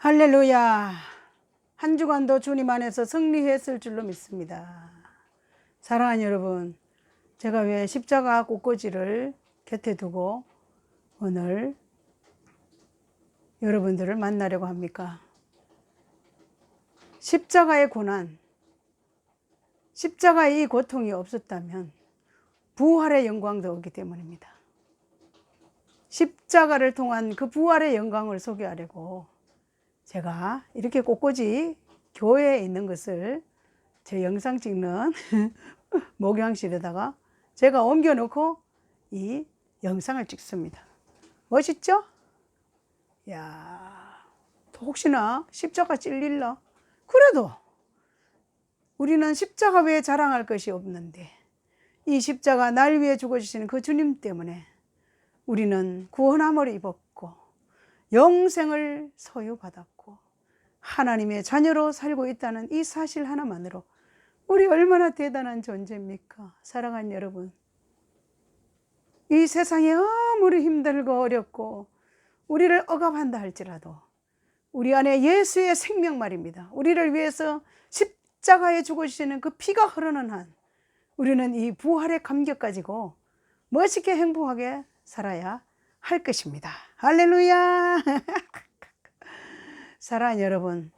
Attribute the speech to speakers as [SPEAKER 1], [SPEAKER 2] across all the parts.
[SPEAKER 1] 할렐루야. 한 주간도 주님 안에서 승리했을 줄로 믿습니다. 사랑하는 여러분, 제가 왜 십자가 꽃꽂이를 곁에 두고 오늘 여러분들을 만나려고 합니까? 십자가의 고난, 십자가의 이 고통이 없었다면 부활의 영광도 없기 때문입니다. 십자가를 통한 그 부활의 영광을 소개하려고 제가 이렇게 꽃꽂이 교회에 있는 것을 제 영상 찍는 목욕실에다가 제가 옮겨 놓고 이 영상을 찍습니다. 멋있죠? 야, 혹시나 십자가 찔릴라? 그래도 우리는 십자가 외에 자랑할 것이 없는데 이 십자가 날 위해 죽어주시는 그 주님 때문에 우리는 구원함을 입었고 영생을 소유받았고 하나님의 자녀로 살고 있다는 이 사실 하나만으로 우리 얼마나 대단한 존재입니까? 사랑하는 여러분. 이 세상이 아무리 힘들고 어렵고 우리를 억압한다 할지라도 우리 안에 예수의 생명 말입니다. 우리를 위해서 십자가에 죽으시는 그 피가 흐르는 한 우리는 이 부활의 감격 가지고 멋있게 행복하게 살아야 할 것입니다. 할렐루야! 사랑하는 여러분,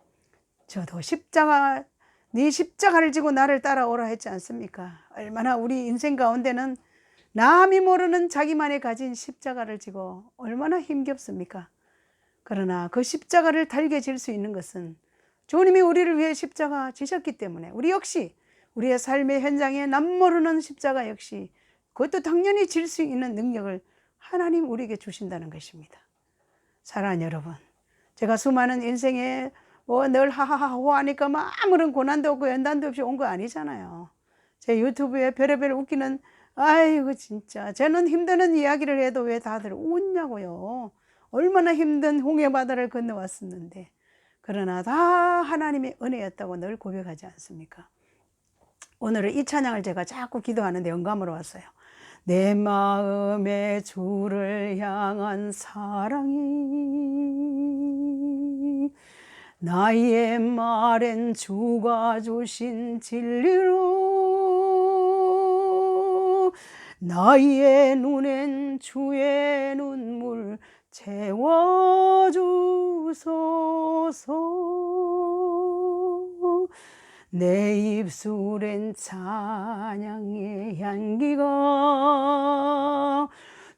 [SPEAKER 1] 저도 십자가, 네 십자가를 지고 나를 따라오라 했지 않습니까? 얼마나 우리 인생 가운데는 남이 모르는 자기만이 가진 십자가를 지고 얼마나 힘겹습니까? 그러나 그 십자가를 달게 질 수 있는 것은 주님이 우리를 위해 십자가 지셨기 때문에 우리 역시 우리의 삶의 현장에 남모르는 십자가 역시 그것도 당연히 질 수 있는 능력을 하나님 우리에게 주신다는 것입니다. 사랑하는 여러분, 제가 수많은 인생에 뭐 늘 하하하호 하니까 뭐 아무런 고난도 없고 연단도 없이 온 거 아니잖아요. 제 유튜브에 별의별 웃기는 아이고 진짜 저는 힘드는 이야기를 해도 왜 다들 웃냐고요. 얼마나 힘든 홍해 바다를 건너왔었는데 그러나 다 하나님의 은혜였다고 늘 고백하지 않습니까? 오늘은 이 찬양을 제가 자꾸 기도하는데 영감으로 왔어요. 내 마음의 주를 향한 사랑이 나의 말엔 주가 주신 진리로. 나의 눈엔 주의 눈물 채워주소서. 내 입술엔 찬양의 향기가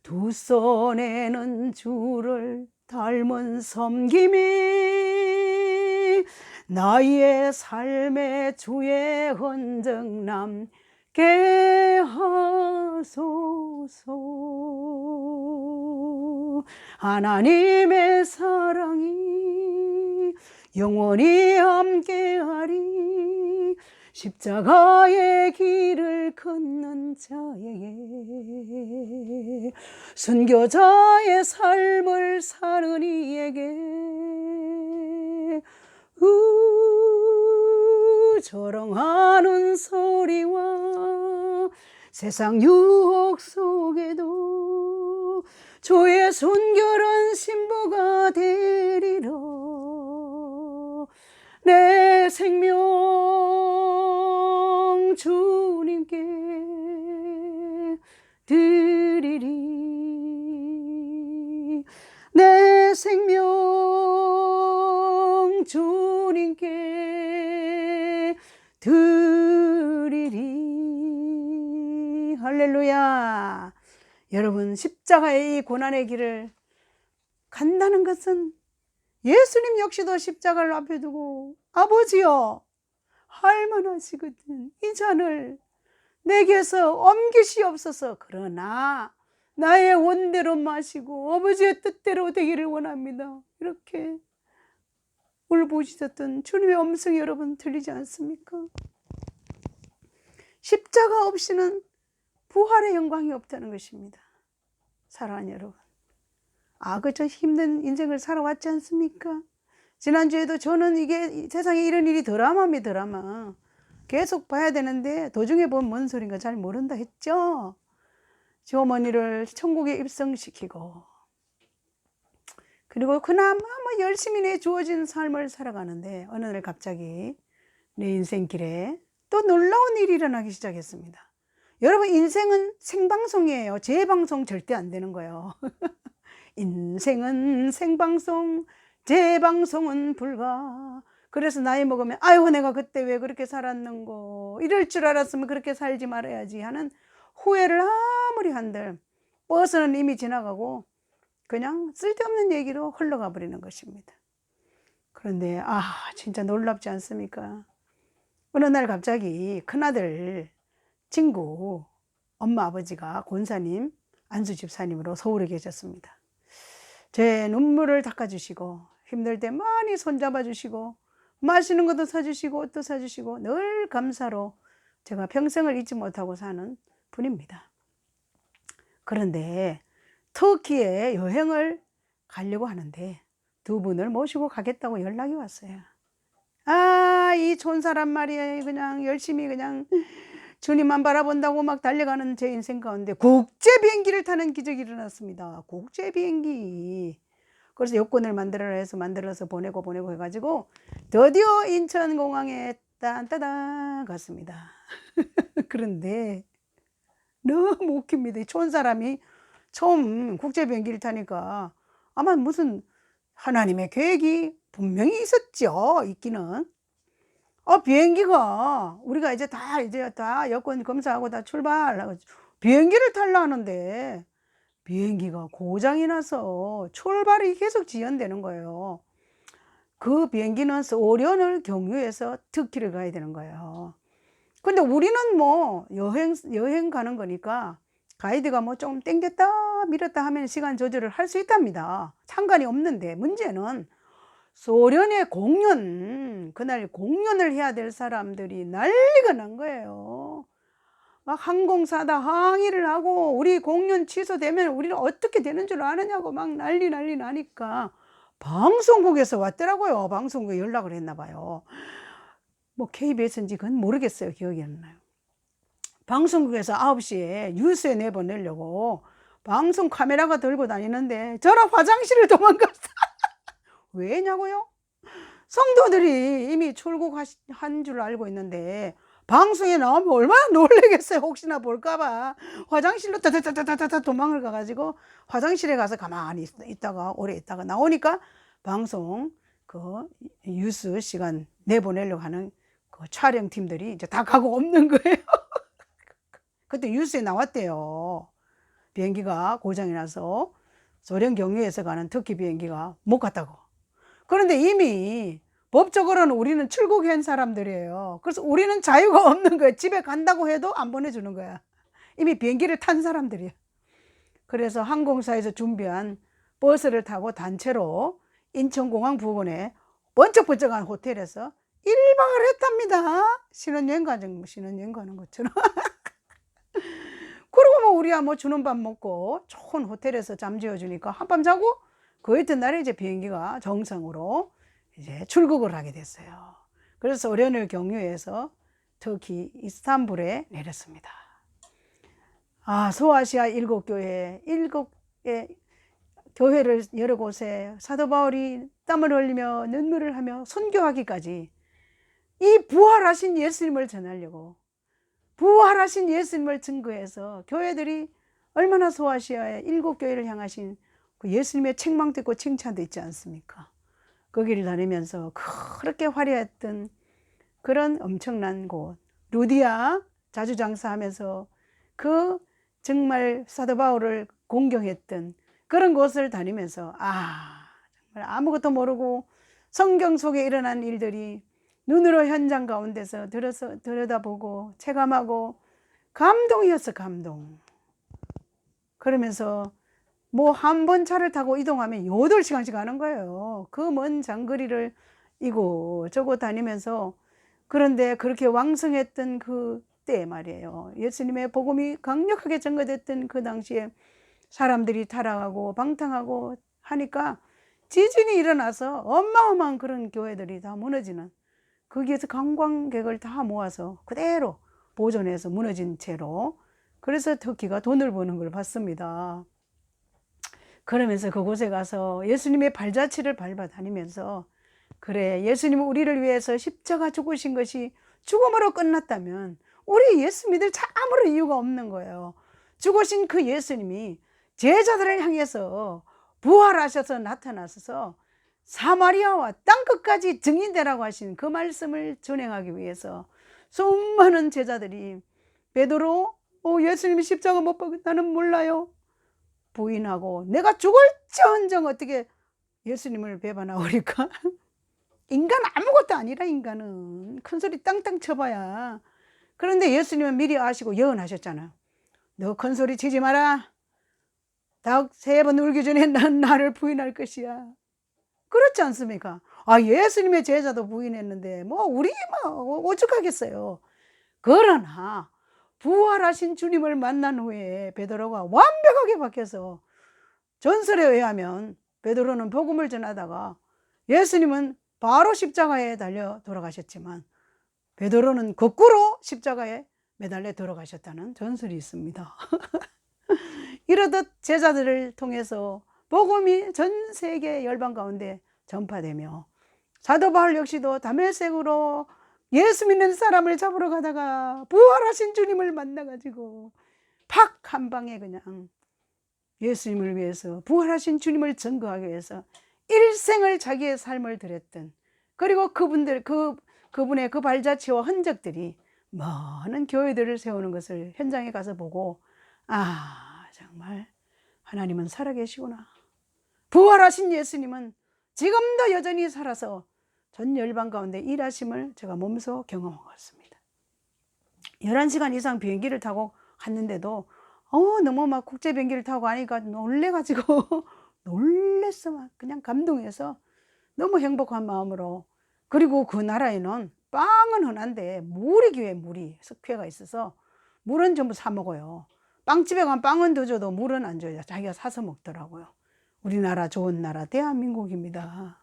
[SPEAKER 1] 두 손에는 주를 닮은 섬김이 나의 삶의 주의 흔적 남게 하소서. 하나님의 사랑이 영원히 함께하리. 십자가의 길을 걷는 자에게 순교자의 삶을 사는 이에게 우 조롱하는 소리와 세상 유혹 속에도 주의 순결한 신부가 되리라 내 생명 주님께 드리리. 내 생명 주 할렐루야. 여러분 십자가의 이 고난의 길을 간다는 것은 예수님 역시도 십자가를 앞에 두고 아버지여 할만하시거든. 이 잔을 내게서 옮기시옵소서. 그러나 나의 원대로 마시고 아버지의 뜻대로 되기를 원합니다. 이렇게 울부짖었던 주님의 음성이 여러분 들리지 않습니까? 십자가 없이는 부활의 영광이 없다는 것입니다 사랑하는 여러분 아, 그저 힘든 인생을 살아왔지 않습니까? 지난주에도 저는 이게 세상에 이런 일이 드라마입니다, 드라마. 계속 봐야 되는데 도중에 보면 뭔 소린가 잘 모른다 했죠? 저 어머니를 천국에 입성시키고 그리고 그나마 뭐 열심히 내 주어진 삶을 살아가는데 어느 날 갑자기 내 인생길에 또 놀라운 일이 일어나기 시작했습니다. 여러분 인생은 생방송이에요. 재방송 절대 안 되는 거예요. 인생은 생방송, 재방송은 불가. 그래서 나이 먹으면 아유 내가 그때 왜 그렇게 살았는고 이럴 줄 알았으면 그렇게 살지 말아야지 하는 후회를 아무리 한들 버스는 이미 지나가고 그냥 쓸데없는 얘기로 흘러가 버리는 것입니다. 그런데 아 진짜 놀랍지 않습니까? 어느 날 갑자기 큰아들 친구 엄마 아버지가 권사님 안수 집사님으로 서울에 계셨습니다. 제 눈물을 닦아주시고 힘들 때 많이 손잡아 주시고 맛있는 것도 사주시고 옷도 사주시고 늘 감사로 제가 평생을 잊지 못하고 사는 분입니다. 그런데 터키에 여행을 가려고 하는데 두 분을 모시고 가겠다고 연락이 왔어요. 아, 이 촌 사람 말이에요. 그냥 열심히 그냥 주님만 바라본다고 막 달려가는 제 인생 가운데 국제 비행기를 타는 기적이 일어났습니다. 국제 비행기. 그래서 여권을 만들어라 해서 만들어서 보내고 보내고 해가지고 드디어 인천공항에 딴따단 갔습니다. 그런데 너무 웃깁니다. 이 촌사람이 처음 국제 비행기를 타니까 아마 무슨 하나님의 계획이 분명히 있었죠. 있기는. 어, 비행기가 우리가 이제 다 이제 다 여권 검사하고 다 출발하고 비행기를 탈라 하는데 비행기가 고장이 나서 출발이 계속 지연되는 거예요. 그 비행기는 소련을 경유해서 터키를 가야 되는 거예요. 근데 우리는 뭐 여행 여행 가는 거니까 가이드가 뭐좀 땡겼다 밀었다 하면 시간 조절을 할 수 있답니다. 상관이 없는데 문제는 소련의 공연 그날 공연을 해야 될 사람들이 난리가 난 거예요. 막 항공사다 항의를 하고 우리 공연 취소되면 우리는 어떻게 되는 줄 아느냐고 막 난리 난리 나니까 방송국에서 왔더라고요. 방송국에 연락을 했나 봐요. 뭐 KBS인지 그건 모르겠어요. 기억이 안 나요. 방송국에서 9시에 뉴스에 내보내려고 방송 카메라가 들고 다니는데 저랑 화장실을 도망갔어. 왜냐고요? 성도들이 이미 출국한 줄 알고 있는데 방송에 나오면 얼마나 놀라겠어요. 혹시나 볼까봐 화장실로 따다다다다다 도망을 가가지고 화장실에 가서 가만히 있- 있다가 오래 있다가 나오니까 방송 그 뉴스 시간 내보내려고 하는 그 촬영팀들이 이제 다 가고 없는 거예요. 그때 뉴스에 나왔대요. 비행기가 고장이 나서 소련 경유에서 가는 터키 비행기가 못 갔다고. 그런데 이미 법적으로는 우리는 출국한 사람들이에요. 그래서 우리는 자유가 없는 거예요. 집에 간다고 해도 안 보내주는 거야. 이미 비행기를 탄 사람들이야. 그래서 항공사에서 준비한 버스를 타고 단체로 인천공항 부근에 번쩍번쩍한 호텔에서 1박을 했답니다. 신혼여행 가는, 신혼여행 가는 것처럼. 그리고 뭐 우리야 뭐 주는 밥 먹고 좋은 호텔에서 잠 지어주니까 한밤 자고 그 이튿날에 이제 비행기가 정상으로 이제 출국을 하게 됐어요. 그래서 소련을 경유해서 터키 이스탄불에 내렸습니다. 아, 소아시아 일곱 교회, 일곱 의 교회를 여러 곳에 사도 바울이 땀을 흘리며 눈물을 하며 선교하기까지 이 부활하신 예수님을 전하려고 부활하신 예수님을 증거해서 교회들이 얼마나 소아시아의 일곱 교회를 향하신 그 예수님의 책망도 있고 칭찬도 있지 않습니까? 거기를 다니면서 그렇게 화려했던 그런 엄청난 곳 루디아 자주 장사하면서 그 정말 사도 바울을 공경했던 그런 곳을 다니면서 아 정말 아무것도 모르고 성경 속에 일어난 일들이 눈으로 현장 가운데서 들어서 들여다보고 체감하고 감동이었어 감동. 그러면서 뭐 한 번 차를 타고 이동하면 여덟 시간씩 가는 거예요. 그 먼 장거리를 이고 저고 다니면서 그런데 그렇게 왕성했던 그 때 말이에요. 예수님의 복음이 강력하게 전거됐던 그 당시에 사람들이 타락하고 방탕하고 하니까 지진이 일어나서 어마어마한 그런 교회들이 다 무너지는 거기에서 관광객을 다 모아서 그대로 보존해서 무너진 채로 그래서 터키가 돈을 버는 걸 봤습니다. 그러면서 그곳에 가서 예수님의 발자취를 밟아 다니면서 그래 예수님은 우리를 위해서 십자가 죽으신 것이 죽음으로 끝났다면 우리 예수 믿을 자 아무런 이유가 없는 거예요. 죽으신 그 예수님이 제자들을 향해서 부활하셔서 나타나셔서 사마리아와 땅끝까지 증인되라고 하신 그 말씀을 준행하기 위해서 수많은 제자들이 베드로 어, 예수님이 십자가 못 박은 나는 몰라요. 부인하고 내가 죽을지언정 어떻게 예수님을 배반하오리까? 인간 아무것도 아니라 인간은 큰 소리 땅땅 쳐봐야 그런데 예수님은 미리 아시고 예언하셨잖아요. 너 큰 소리 치지 마라. 닭세번 울기 전에 난 나를 부인할 것이야. 그렇지 않습니까? 아 예수님의 제자도 부인했는데 뭐 우리 뭐 오죽하겠어요. 그러나 부활하신 주님을 만난 후에 베드로가 완벽하게 바뀌어서 전설에 의하면 베드로는 복음을 전하다가 예수님은 바로 십자가에 달려 돌아가셨지만 베드로는 거꾸로 십자가에 매달려 돌아가셨다는 전설이 있습니다. 이러듯 제자들을 통해서 복음이 전 세계 열방 가운데 전파되며 사도 바울 역시도 다메섹으로 예수 믿는 사람을 잡으러 가다가 부활하신 주님을 만나가지고 팍 한 방에 그냥 예수님을 위해서 부활하신 주님을 증거하기 위해서 일생을 자기의 삶을 드렸던 그리고 그분들 그 그분의 그 발자취와 흔적들이 많은 교회들을 세우는 것을 현장에 가서 보고 아 정말 하나님은 살아계시구나. 부활하신 예수님은 지금도 여전히 살아서 전 열방 가운데 일하심을 제가 몸소 경험하고 왔습니다. 11시간 이상 비행기를 타고 갔는데도 어 너무 막 국제 비행기를 타고 가니까 놀래가지고 놀랬어 막 그냥 감동해서 너무 행복한 마음으로 그리고 그 나라에는 빵은 흔한데 물이 기회 물이 석회가 있어서 물은 전부 사 먹어요. 빵집에 가면 빵은 더 줘도 물은 안 줘요. 자기가 사서 먹더라고요. 우리나라 좋은 나라 대한민국입니다.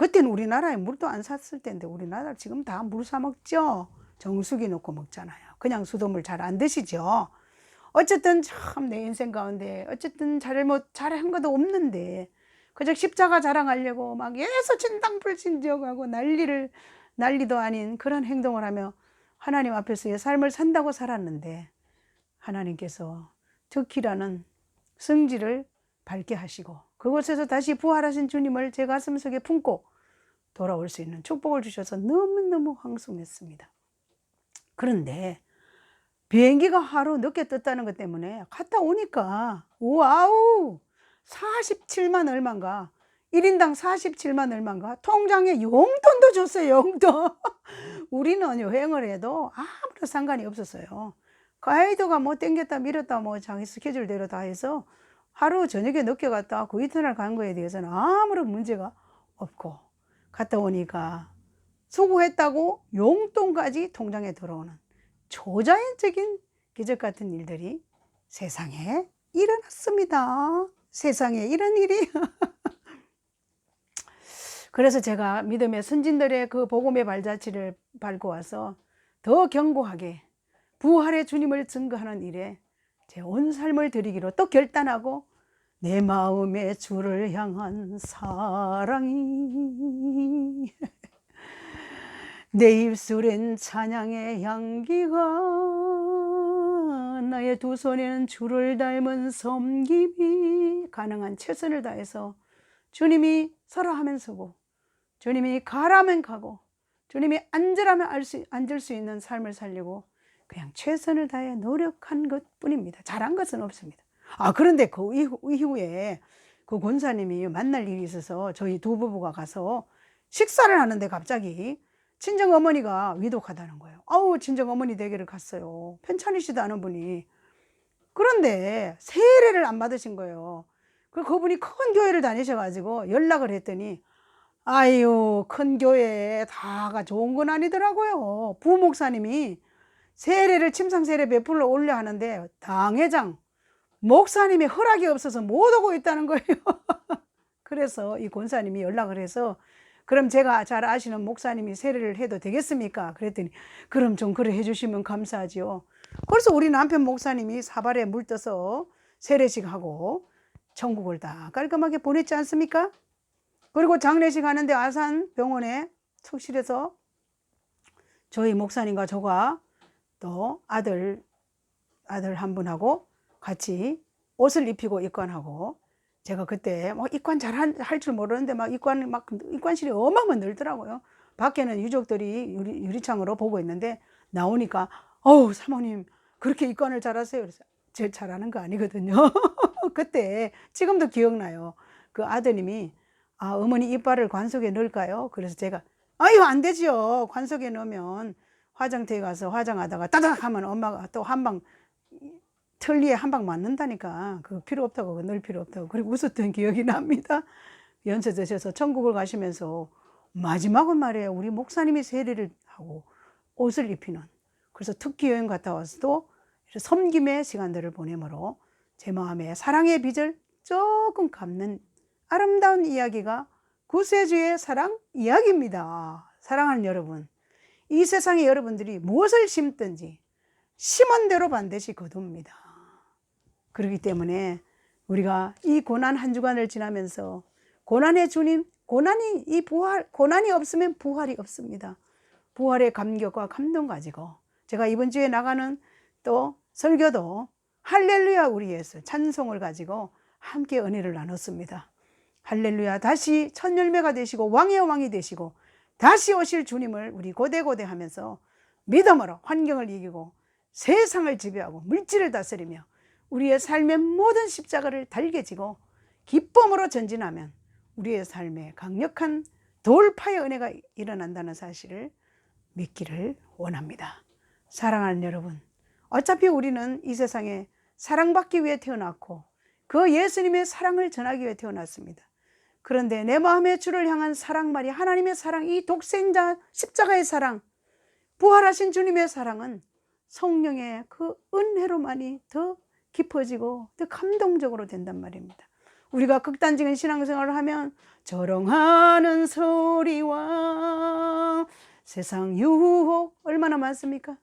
[SPEAKER 1] 그때는 우리나라에 물도 안 샀을 때인데 우리나라 지금 다 물 사 먹죠. 정수기 놓고 먹잖아요. 그냥 수돗물 잘 안 드시죠. 어쨌든 참 내 인생 가운데 어쨌든 잘못 잘한 것도 없는데 그저 십자가 자랑하려고 막 예수 진당불신 지어가고 난리를 난리도 아닌 그런 행동을 하며 하나님 앞에서의 삶을 산다고 살았는데 하나님께서 특히라는 성질을 밝게 하시고 그곳에서 다시 부활하신 주님을 제 가슴 속에 품고 돌아올 수 있는 축복을 주셔서 너무너무 황송했습니다. 그런데 비행기가 하루 늦게 떴다는 것 때문에 갔다 오니까 와우! 47만 얼마인가? 1인당 47만 얼마인가? 통장에 용돈도 줬어요 용돈. 우리는 여행을 해도 아무런 상관이 없었어요. 가이드가 뭐 땡겼다 밀었다 뭐 자기 스케줄대로 다 해서 하루 저녁에 늦게 갔다 그 이튿날 간 거에 대해서는 아무런 문제가 없고 갔다 오니까 수고했다고 용돈까지 통장에 들어오는 초자연적인 기적 같은 일들이 세상에 일어났습니다. 세상에 이런 일이. 그래서 제가 믿음의 선진들의 그 복음의 발자취를 밟고 와서 더 견고하게 부활의 주님을 증거하는 일에 제 온 삶을 드리기로 또 결단하고 내 마음의 주를 향한 사랑이 내 입술엔 찬양의 향기가 나의 두 손에는 주를 닮은 섬김이 가능한 최선을 다해서 주님이 서라 하면 서고 주님이 가라면 가고 주님이 앉으라면 알 수, 앉을 수 있는 삶을 살려고 그냥 최선을 다해 노력한 것 뿐입니다. 잘한 것은 없습니다. 아, 그런데 그 이후, 이후 에 그 권사님이 만날 일이 있어서 저희 두 부부가 가서 식사를 하는데 갑자기 친정 어머니가 위독하다는 거예요. 아우, 친정 어머니 댁에를 갔어요. 편찮으시다 하는 분이. 그런데 세례를 안 받으신 거예요. 그 그분이 큰 교회를 다니셔가지고 연락을 했더니 아유, 큰 교회에 다가 좋은 건 아니더라고요. 부목사님이 세례를 침상 세례 몇 풀로 올려 하는데 당회장 목사님이 허락이 없어서 못 오고 있다는 거예요. 그래서 이 권사님이 연락을 해서 그럼 제가 잘 아시는 목사님이 세례를 해도 되겠습니까? 그랬더니 그럼 좀 그래 해주시면 감사하지요. 그래서 우리 남편 목사님이 사발에 물 떠서 세례식 하고 천국을 다 깔끔하게 보냈지 않습니까? 그리고 장례식 하는데 아산 병원에 특실해서 저희 목사님과 저가 또 아들 아들 한 분하고 같이 옷을 입히고 입관하고 제가 그때 뭐 입관 잘 할 줄 모르는데 막 입관 막 입관실이 어마어마 늘더라고요. 밖에는 유족들이 유리, 유리창으로 보고 있는데 나오니까 어우 사모님 그렇게 입관을 잘하세요. 그래서 제일 잘하는 거 아니거든요. 그때 지금도 기억나요. 그 아드님이 아 어머니 이빨을 관속에 넣을까요? 그래서 제가 아유 안 되지요. 관속에 넣으면 화장터에 가서 화장하다가 따닥 하면 엄마가 또 한 방 틀니에 한 방 맞는다니까 그거 필요 없다고 넣을 필요 없다고 그리고 웃었던 기억이 납니다. 연세 드셔서 천국을 가시면서 마지막은 말이에요. 우리 목사님이 세례를 하고 옷을 입히는 그래서 특기 여행 갔다 와서도 섬김의 시간들을 보내므로 제 마음에 사랑의 빚을 조금 갚는 아름다운 이야기가 구세주의 사랑 이야기입니다. 사랑하는 여러분, 이 세상에 여러분들이 무엇을 심든지 심은 대로 반드시 거둡니다. 그렇기 때문에 우리가 이 고난 한 주간을 지나면서 고난의 주님, 고난이 이 부활, 고난이 없으면 부활이 없습니다. 부활의 감격과 감동 가지고 제가 이번 주에 나가는 또 설교도 할렐루야 우리 예수 찬송을 가지고 함께 은혜를 나눴습니다. 할렐루야 다시 첫 열매가 되시고 왕의 왕이 되시고 다시 오실 주님을 우리 고대고대 하면서 믿음으로 환경을 이기고 세상을 지배하고 물질을 다스리며 우리의 삶의 모든 십자가를 달게 지고 기쁨으로 전진하면 우리의 삶에 강력한 돌파의 은혜가 일어난다는 사실을 믿기를 원합니다. 사랑하는 여러분, 어차피 우리는 이 세상에 사랑받기 위해 태어났고 그 예수님의 사랑을 전하기 위해 태어났습니다. 그런데 내 마음의 주를 향한 사랑 말이 하나님의 사랑, 이 독생자 십자가의 사랑, 부활하신 주님의 사랑은 성령의 그 은혜로만이 더 깊어지고 더 감동적으로 된단 말입니다. 우리가 극단적인 신앙생활을 하면 조롱하는 소리와 세상 유혹 얼마나 많습니까?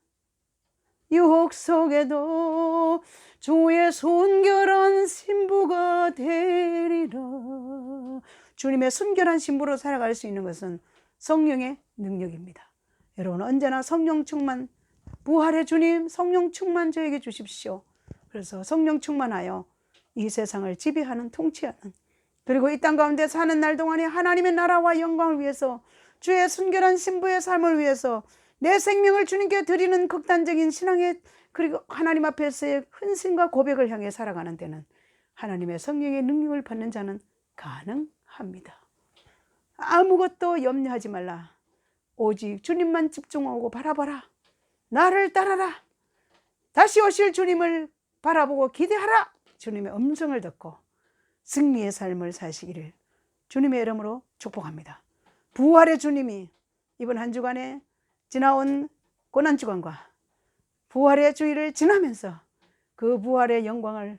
[SPEAKER 1] 유혹 속에도 주의 순결한 신부가 되리라. 주님의 순결한 신부로 살아갈 수 있는 것은 성령의 능력입니다. 여러분 언제나 성령 충만, 부활의 주님 성령 충만 저에게 주십시오. 그래서 성령 충만하여 이 세상을 지배하는 통치하는 그리고 이 땅 가운데 사는 날 동안에 하나님의 나라와 영광을 위해서 주의 순결한 신부의 삶을 위해서 내 생명을 주님께 드리는 극단적인 신앙의 그리고 하나님 앞에서의 헌신과 고백을 향해 살아가는 데는 하나님의 성령의 능력을 받는 자는 가능합니다. 아무것도 염려하지 말라. 오직 주님만 집중하고 바라봐라. 나를 따라라. 다시 오실 주님을 바라보고 기대하라. 주님의 음성을 듣고 승리의 삶을 사시기를 주님의 이름으로 축복합니다. 부활의 주님이 이번 한 주간에 지나온 고난 주간과 부활의 주의를 지나면서 그 부활의 영광을,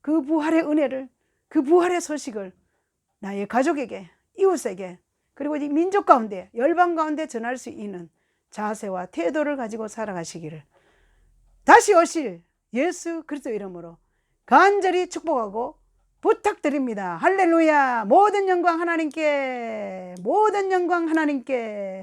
[SPEAKER 1] 그 부활의 은혜를, 그 부활의 소식을 나의 가족에게, 이웃에게, 그리고 이 민족 가운데, 열방 가운데 전할 수 있는 자세와 태도를 가지고 살아가시기를 다시 오실 예수 그리스도 이름으로 간절히 축복하고 부탁드립니다. 할렐루야! 모든 영광 하나님께, 모든 영광 하나님께,